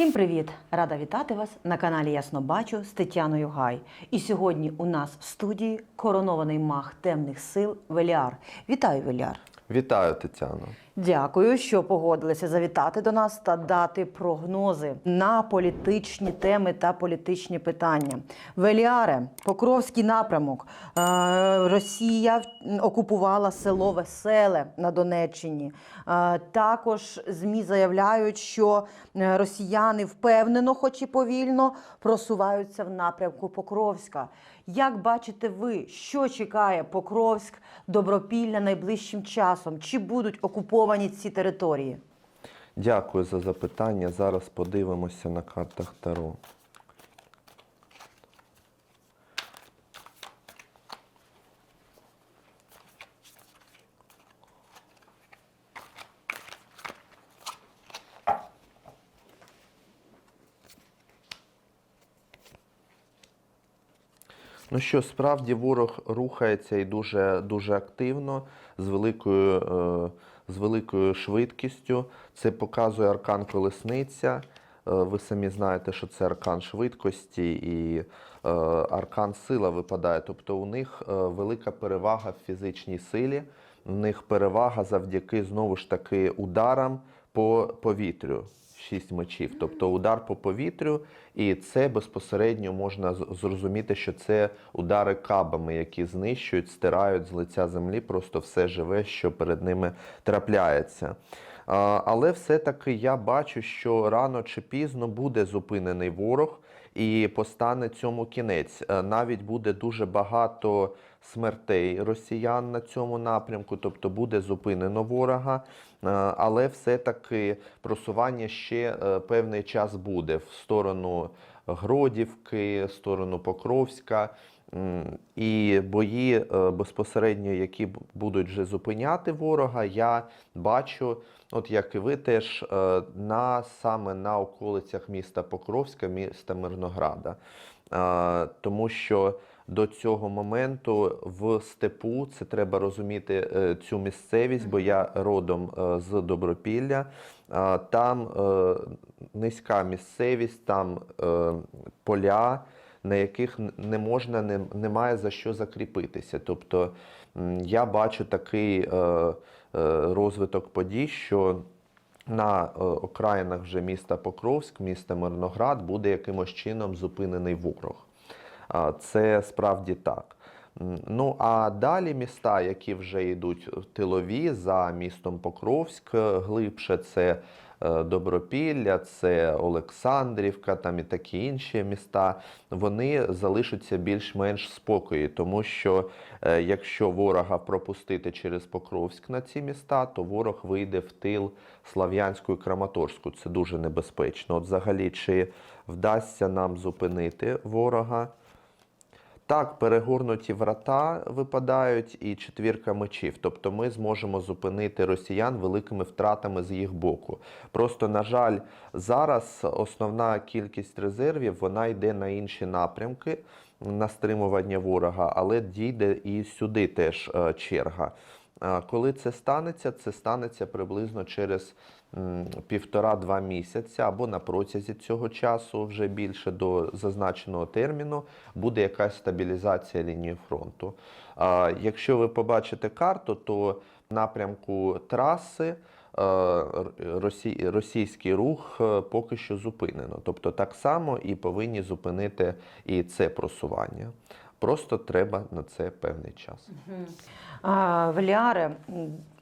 Всім привіт! Рада вітати вас на каналі Ясно Бачу з Тетяною Гай. І сьогодні у нас в студії коронований маг темних сил Веліар. Вітаю, Веліар! Вітаю, Тетяно. Дякую, що погодилися завітати до нас та дати прогнози на політичні теми та політичні питання. Веліаре, Покровський напрямок. Е, Росія окупувала село Веселе на Донеччині. Е, Також ЗМІ заявляють, що е, росіяни впевнено, хоч і повільно, просуваються в напрямку Покровська. Як бачите ви, що чекає Покровськ, Добропілля найближчим часом? Чи будуть окуповані ці території? Дякую за запитання. Зараз подивимося на картах Таро. Ну що, справді ворог рухається і дуже, дуже активно, з великою, е, з великою швидкістю. Це показує аркан колесниця. Е, ви самі знаєте, що це аркан швидкості і е, аркан сила випадає. Тобто у них е, велика перевага в фізичній силі, у них перевага завдяки знову ж таки ударам по повітрю. Шість мечів, тобто удар по повітрю, і це безпосередньо можна зрозуміти, що це удари кабами, які знищують, стирають з лиця землі просто все живе, що перед ними трапляється. Але все-таки я бачу, що рано чи пізно буде зупинений ворог і постане цьому кінець. Е, Навіть буде дуже багато смертей росіян на цьому напрямку, тобто буде зупинено ворога, Е, але все-таки просування ще е, певний час буде в сторону Гродівки, в сторону Покровська. І бої безпосередньо, які будуть вже зупиняти ворога, я бачу, от як і ви теж, е, на саме на околицях міста Покровська, міста Мирнограда. Е, Тому що до цього моменту в степу це треба розуміти е, цю місцевість, бо я родом з Добропілля. Там низька місцевість, там поля, на яких не можна, не, немає за що закріпитися. Тобто я бачу такий е, е, розвиток подій, що на е, окраїнах вже міста Покровськ, міста Мирноград буде якимось чином зупинений ворог. Це справді так. Ну а далі міста, які вже йдуть тилові за містом Покровськ, е, глибше це Добропілля, це Олександрівка, там і такі інші міста, вони залишаться більш-менш спокої, тому що е, якщо ворога пропустити через Покровськ на ці міста, то ворог вийде в тил Слав'янську і Краматорську. Це дуже небезпечно. От взагалі, чи вдасться нам зупинити ворога? Так, перегорнуті врата випадають і четвірка мечів. Тобто ми зможемо зупинити росіян великими втратами з їх боку. Просто, на жаль, зараз основна кількість резервів вона йде на інші напрямки на стримування ворога, але дійде і сюди теж е, черга. Коли це станеться, це станеться приблизно через півтора-два місяця або на протязі цього часу, вже більше до зазначеного терміну, буде якась стабілізація лінії фронту. Якщо ви побачите карту, то напрямку траси е, російський рух е, поки що зупинено. Тобто так само і повинні зупинити і це просування. Просто треба на це певний час. А, Веліаре,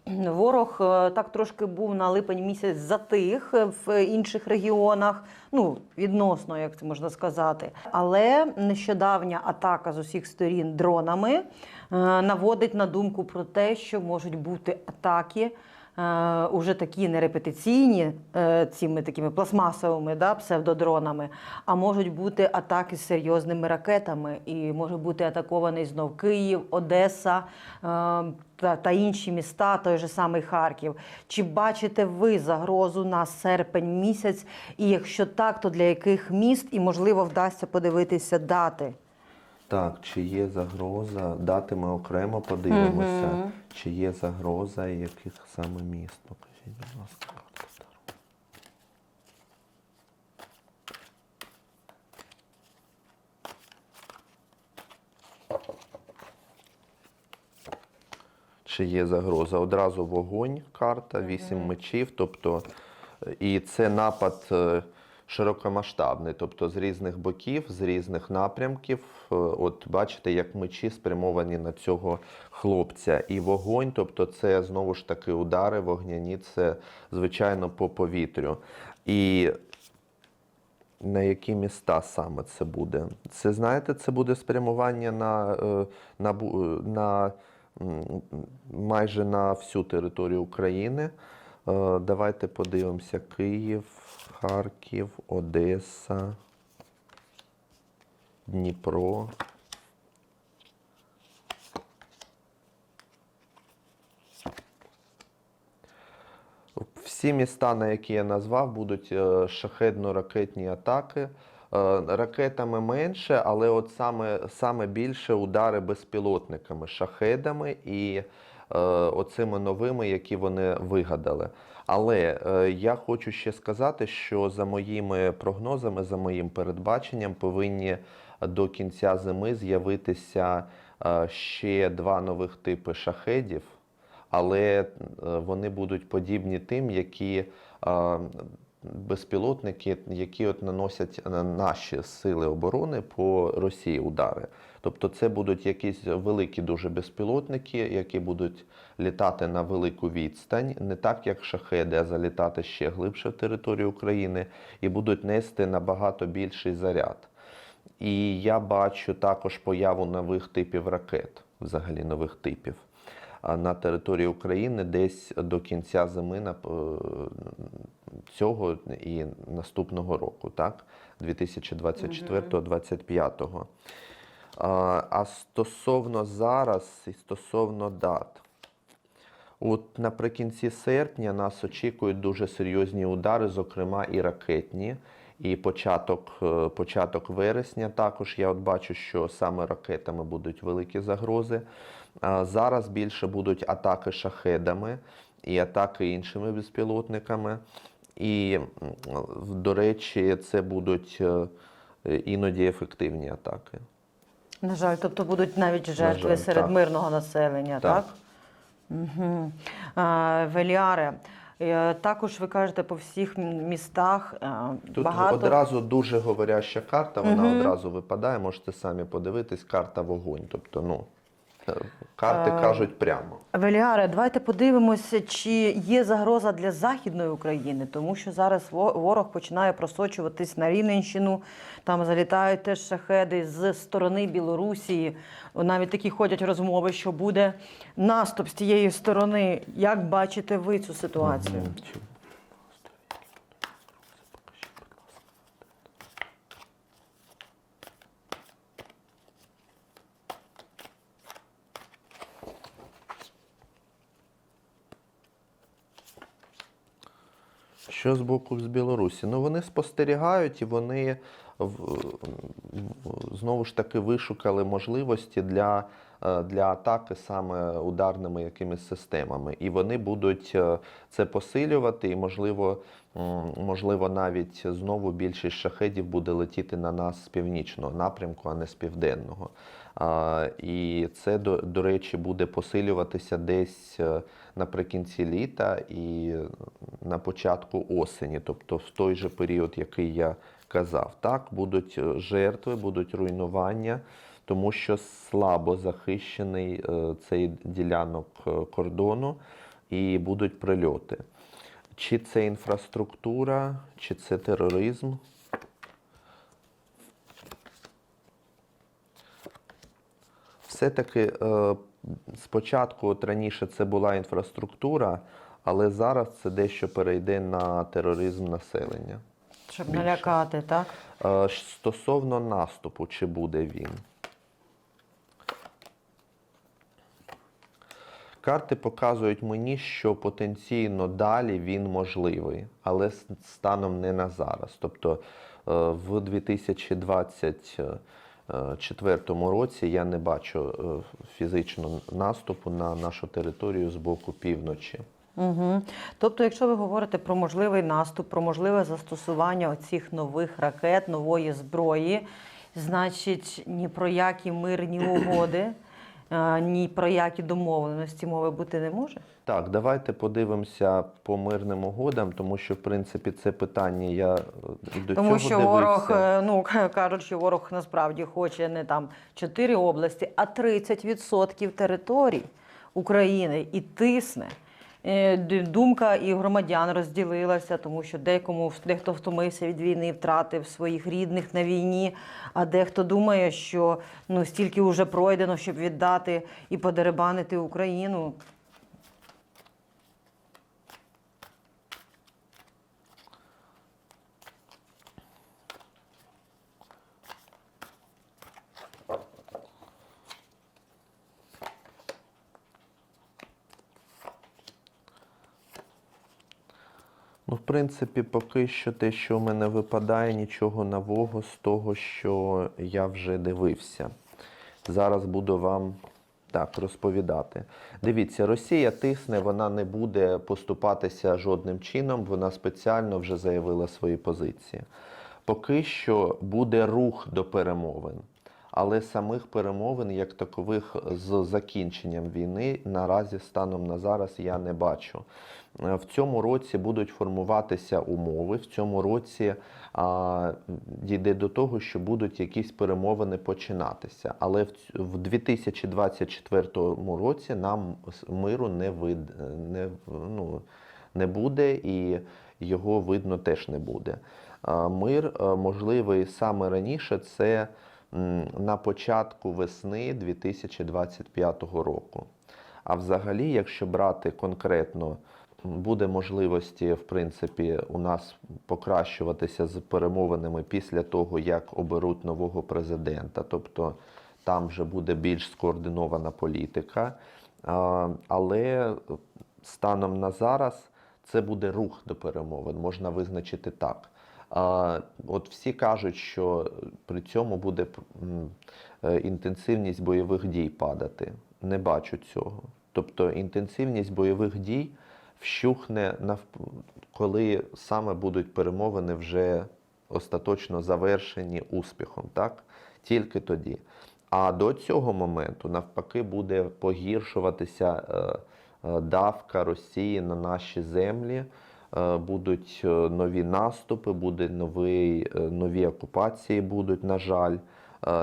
ворог е, так трошки був на липень місяць затих в інших регіонах, ну відносно, як це можна сказати. Але нещодавня атака з усіх сторін дронами е, наводить на думку про те, що можуть бути атаки. Е, Уже такі не репетиційні е, цими такими пластмасовими да, псевдодронами, а можуть бути атаки з серйозними ракетами, і може бути атакований знов Київ, Одеса е, та, та інші міста, той же самий Харків. Чи бачите ви загрозу на серпень місяць? І якщо так, то для яких міст і можливо вдасться подивитися дати? Так, чи є загроза, дати ми окремо подивимося, Мгм. чи є загроза і яких саме міст. Покажіть, будь ласка, карти Таро. Чи є загроза? Одразу вогонь, карта, вісім мечів, тобто, е, і це напад. Е, широкомасштабний, тобто з різних боків, з різних напрямків. Е, От бачите, як мечі спрямовані на цього хлопця. І вогонь, тобто це знову ж таки удари вогняні, це звичайно по повітрю. І на які міста саме це буде? Це знаєте, це буде спрямування на, е, на, е, на майже на всю територію України. Давайте подивимося: Київ, Харків, Одеса, Дніпро. Всі міста, на які я назвав, будуть е, шахедно-ракетні атаки. Е, Ракетами менше, але от саме, саме більше удари безпілотниками, шахедами і оцими новими, які вони вигадали. Але е, я хочу ще сказати, що за моїми прогнозами, за моїм передбаченням, повинні до кінця зими з'явитися е, ще два нових типи шахедів але е, вони будуть подібні тим, які е, безпілотники, які от наносять на наші сили оборони по Росії удари. Тобто це будуть якісь великі дуже безпілотники, які будуть літати на велику відстань, не так як шахеди, а залітати ще глибше в територію України і будуть нести набагато більший заряд. І я бачу також появу нових типів ракет, взагалі нових типів на території України десь до кінця зими е, цього і наступного року, так? 2024-2025. А, а стосовно зараз і стосовно дат. От наприкінці серпня нас очікують дуже серйозні удари, зокрема і ракетні. І початок, е, початок вересня також я от бачу, що саме ракетами будуть великі загрози. Зараз більше будуть атаки шахедами і атаки іншими безпілотниками. І, до речі, це будуть е, іноді ефективні атаки. На жаль, тобто будуть навіть жертви жаль, серед так. мирного населення, так? Так. Угу. А, Веліаре. Е, Також ви кажете по всіх містах е, Тут багато. одразу дуже говоряща карта, вона угу. одразу випадає, можете самі подивитись, карта вогонь. Тобто, ну, карти Е, кажуть прямо. Веліаре, давайте подивимося, чи є загроза для Західної України, тому що зараз во- ворог починає просочуватись на Рівненщину. Там залітають теж шахеди з сторони Білорусі. Навіть такі ходять розмови, що буде наступ з тієї сторони. Як бачите ви цю ситуацію? Що з боку з Білорусі? Ну вони спостерігають і вони в- знову ж таки вишукали можливості для, е, для атаки саме ударними якимись системами. І вони будуть е, це посилювати, і можливо, можливо, навіть знову більшість шахедів буде летіти на нас з північного напрямку, а не з південного. І це, до, до речі, буде посилюватися десь е, наприкінці літа і на початку осені, тобто в той же період, який я казав. Так, будуть е, жертви, будуть руйнування, тому що слабо захищений е, цей ділянок е, кордону і будуть прильоти. Чи це інфраструктура, чи це тероризм. Все-таки Спочатку, от раніше це була інфраструктура, але зараз це дещо перейде на тероризм населення. Щоб більше. налякати, так? Е, стосовно наступу, чи буде він. Карти показують мені, що потенційно далі він можливий, але станом не на зараз. Тобто е, в 2020 2004 році я не бачу е, фізичного наступу на нашу територію з боку півночі. Угу. Тобто, якщо ви говорите про можливий наступ, про можливе застосування оцих нових ракет, нової зброї, значить ні про які мирні угоди ні про які домовленості мови бути не може? Так, давайте подивимося по мирним угодам, тому що в принципі це питання я е, до Тому цього що дивився. ворог, е, ну кажуть, що ворог насправді хоче не там чотири області, а 30% територій України і тисне. Е, Думка і громадян розділилася, тому що декому дехто втомився від війни, втратив своїх рідних на війні, а дехто думає, що ну стільки вже пройдено, щоб віддати і подеребанити Україну. Ну, в принципі, поки що те, що в мене випадає, нічого нового з того, що я вже дивився. Зараз буду вам так розповідати. Дивіться, Росія тисне, вона не буде поступатися жодним чином, вона спеціально вже заявила свої позиції. Поки що буде рух до перемовин. Але самих перемовин, як такових, з закінченням війни наразі станом на зараз я не бачу. Е, В цьому році будуть формуватися умови. В цьому році а, дійде до того, що будуть якісь перемовини починатися. Але в, в 2024 році нам миру не вид не, ну, не буде, і його видно теж не буде. А, Мир е, можливий саме раніше це на початку весни 2025 року. А взагалі, якщо брати конкретно, буде можливості, в принципі, у нас покращуватися з перемовинами після того, як оберуть нового президента. Тобто там вже буде більш скоординована політика. Але станом на зараз це буде рух до перемовин, можна визначити так. От всі кажуть, що при цьому буде е, інтенсивність бойових дій падати. Не бачу цього. Тобто інтенсивність бойових дій вщухне коли саме будуть перемовини вже остаточно завершені успіхом, так? Тільки тоді. А до цього моменту, навпаки, буде погіршуватися е, е, давка Росії на наші землі. Е, Будуть е, нові наступи, буде новий, е, нові окупації, будуть, на жаль,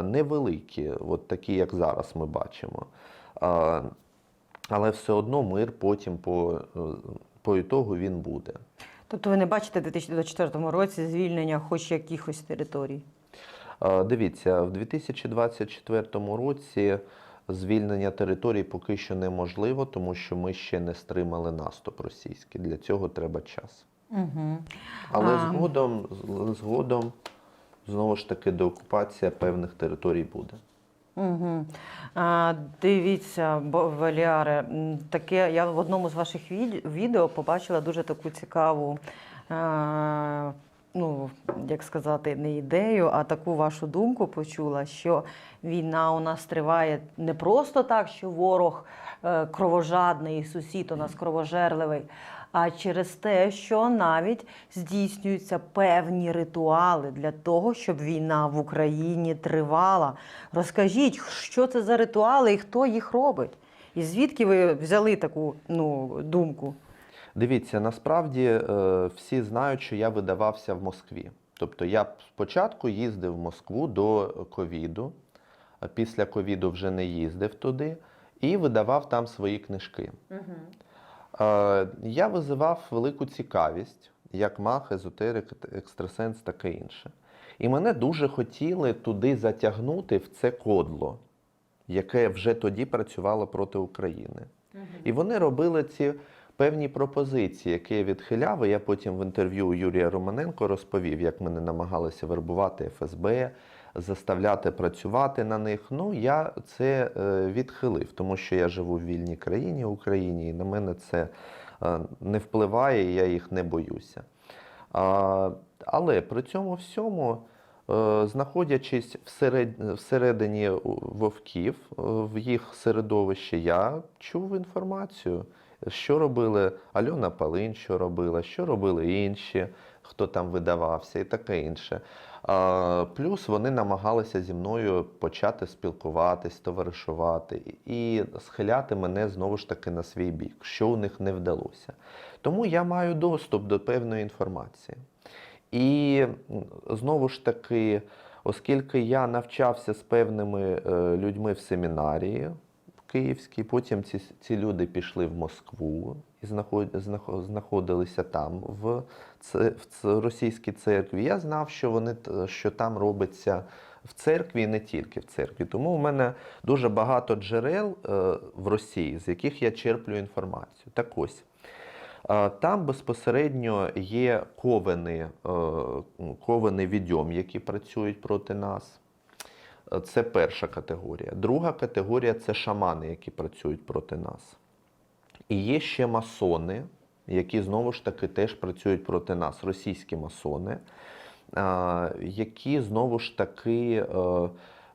невеликі, от такі, як зараз ми бачимо. Але все одно мир потім по, по ітогу він буде. Тобто ви не бачите в 2024 році звільнення хоч якихось територій? Дивіться, в 2024 році звільнення територій поки що неможливо, тому що ми ще не стримали наступ російський. Для цього треба час. Угу. Але А. згодом, згодом знову ж таки деокупація певних територій буде. Угу. А, дивіться, Валіаре, таке я в одному з ваших від- відео побачила дуже таку цікаву, ну як сказати, не ідею, а таку вашу думку почула, що війна у нас триває не просто так, що ворог е, кровожадний, сусід у нас кровожерливий. А через те, що навіть здійснюються певні ритуали для того, щоб війна в Україні тривала. Розкажіть, що це за ритуали і хто їх робить? І звідки ви взяли таку ну, думку? Дивіться, насправді е, всі знають, що я видавався в Москві. Тобто я спочатку їздив в Москву до ковіду, а після ковіду вже не їздив туди і видавав там свої книжки. Е, Я визивав велику цікавість, як маг, езотерик, екстрасенс, таке інше. І мене дуже хотіли туди затягнути в це кодло, яке вже тоді працювало проти України. І вони робили ці певні пропозиції, які я відхиляв. І я потім в інтерв'ю Юрія Романенко розповів, як мене намагалися вербувати ФСБ, заставляти працювати на них. Ну, я це е, відхилив, тому що я живу в вільній країні, Україні, і на мене це е, не впливає, і я їх не боюся. Але при цьому всьому, е, знаходячись всередині вовків, в їх середовищі, я чув інформацію. Що робили Альона Палин, що робила, що робили інші, хто там видавався і таке інше. Плюс вони намагалися зі мною почати спілкуватись, товаришувати і схиляти мене знову ж таки на свій бік, що у них не вдалося. Тому я маю доступ до певної інформації. І знову ж таки, оскільки я навчався з певними е, людьми в семінарії в Київській, потім ці, ці люди пішли в Москву і знаходилися там, в, в російській церкві. Я знав, що, вони, що там робиться в церкві і не тільки в церкві. Тому у мене дуже багато джерел е, в Росії, з яких я черплю інформацію. Так ось. Е, Там безпосередньо є ковени, е, ковени відьом, які працюють проти нас. Це перша категорія. Друга категорія це шамани, які працюють проти нас. І є ще масони, які знову ж таки теж працюють проти нас, російські масони, які знову ж таки е,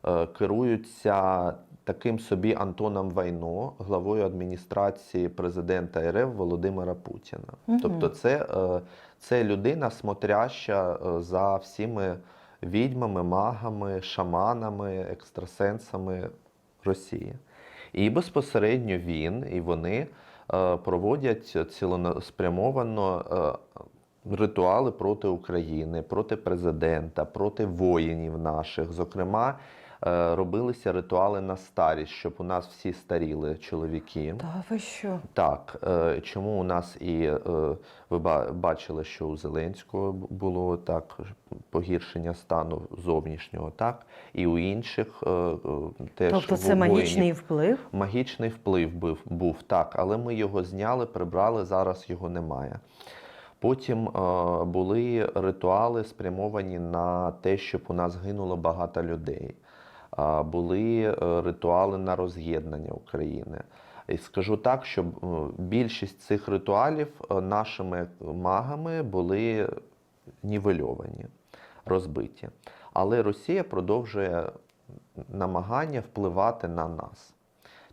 е, керуються таким собі Антоном Вайно, главою адміністрації президента РФ Володимира Путіна. Мгм. Тобто, це, е, це людина смотряща за всіми відьмами, магами, шаманами, екстрасенсами Росії. І безпосередньо він і вони е, проводять цілеспрямовано е, ритуали проти України, проти президента, проти воїнів наших. Зокрема, робилися ритуали на старість, щоб у нас всі старіли чоловіки. Та ви що? Так, е, чому у нас і е, ви бачили, що у Зеленського було так погіршення стану зовнішнього, так і у інших е, е, теж Тобто це во- магічний вплив? Магічний вплив був, був так, але ми його зняли, прибрали, зараз його немає. Потім е, були ритуали спрямовані на те, щоб у нас гинуло багато людей. Були е, ритуали на роз'єднання України. І скажу так, що е, більшість цих ритуалів е, нашими магами були нівельовані, розбиті. Але Росія продовжує намагання впливати на нас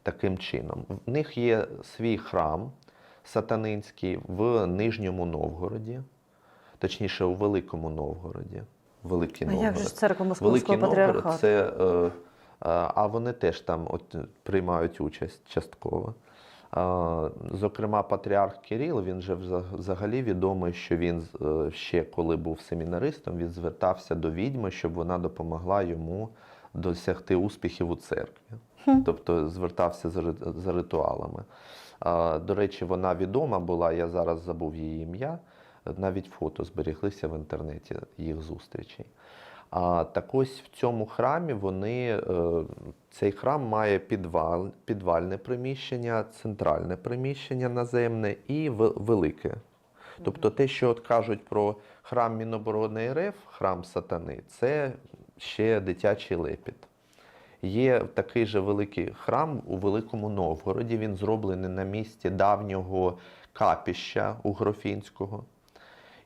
таким чином. В них є свій храм сатанинський в Нижньому Новгороді, точніше, у Великому Новгороді. Великий А Новгород. як же церква Великий Московського Новгород це. Е, е, а вони теж там от, приймають участь частково. Е, Зокрема, патріарх Кирил, він же вза- взагалі відомий, що він ще коли був семінаристом, він звертався до відьми, щоб вона допомогла йому досягти успіхів у церкві. Тобто звертався за, ритуалами. До речі, вона відома була, я зараз забув її ім'я. Навіть фото зберіглися в інтернеті їх зустрічей. А так ось в цьому храмі вони, е, цей храм має підвал, підвальне приміщення, центральне приміщення наземне і велике. Тобто те, що от кажуть про храм Міноборони РФ, храм сатани, це ще дитячий лепіт. Є такий же великий храм у Великому Новгороді. Він зроблений на місці давнього капіща Угрофінського.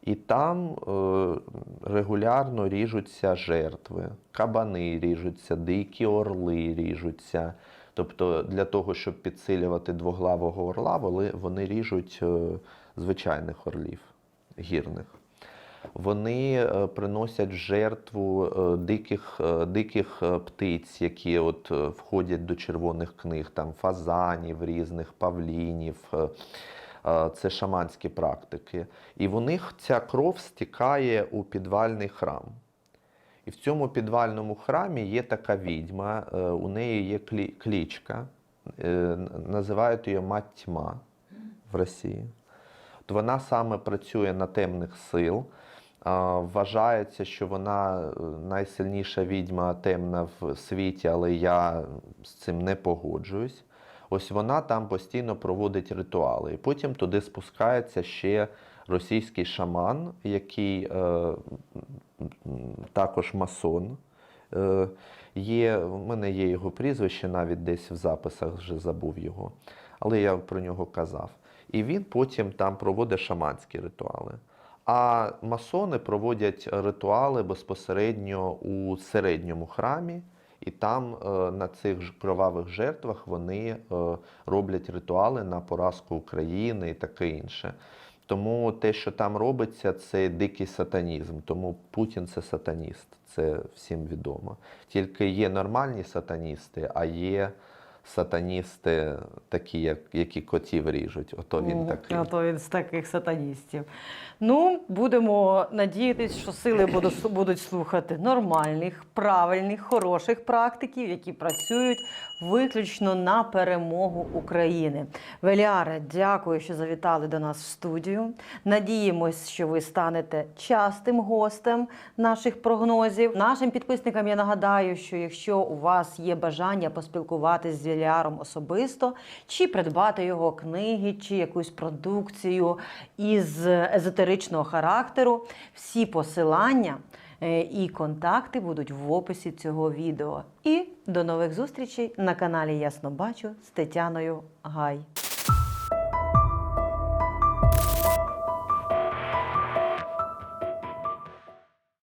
І там е, регулярно ріжуться жертви, кабани ріжуться, дикі орли ріжуться. Тобто для того, щоб підсилювати двоглавого орла, вони, ріжуть е, звичайних орлів гірних. Вони е, приносять жертву диких, диких птиць, які от входять до червоних книг, там фазанів різних, павлінів. Е, Це шаманські практики. І в них ця кров стікає у підвальний храм. І в цьому підвальному храмі є така відьма, е, у неї є клічка, е, називають її мать тьма в Росії. От вона саме працює на темних сил. Вважається, що вона найсильніша відьма темна в світі, але я з цим не погоджуюсь. Ось вона там постійно проводить ритуали. І потім туди спускається ще російський шаман, який е, також масон. Е, Є, в мене є його прізвище, навіть десь в записах вже забув його, але я про нього казав. І він потім там проводить шаманські ритуали. А масони проводять ритуали безпосередньо у середньому храмі І там е, на цих ж кровавих жертвах вони е, роблять ритуали на поразку України і таке інше. Тому те, що там робиться, це дикий сатанізм. Тому Путін це сатаніст, це всім відомо. Тільки є нормальні сатаністи, а є сатаністи такі, як, які котів ріжуть. Ото він Мгм. такий. Ото то він з таких сатаністів. Ну, будемо надіятися, що сили будуть слухати нормальних, правильних, хороших практиків, які працюють виключно на перемогу України. Веліаре, дякую, що завітали до нас в студію. Надіємось, що ви станете частим гостем наших прогнозів. Нашим підписникам я нагадаю, що якщо у вас є бажання поспілкуватися з Веліаром особисто, чи придбати його книги, чи якусь продукцію із езотеричного характеру, всі посилання і контакти будуть в описі цього відео. І до нових зустрічей на каналі Ясно Бачу з Тетяною Гай.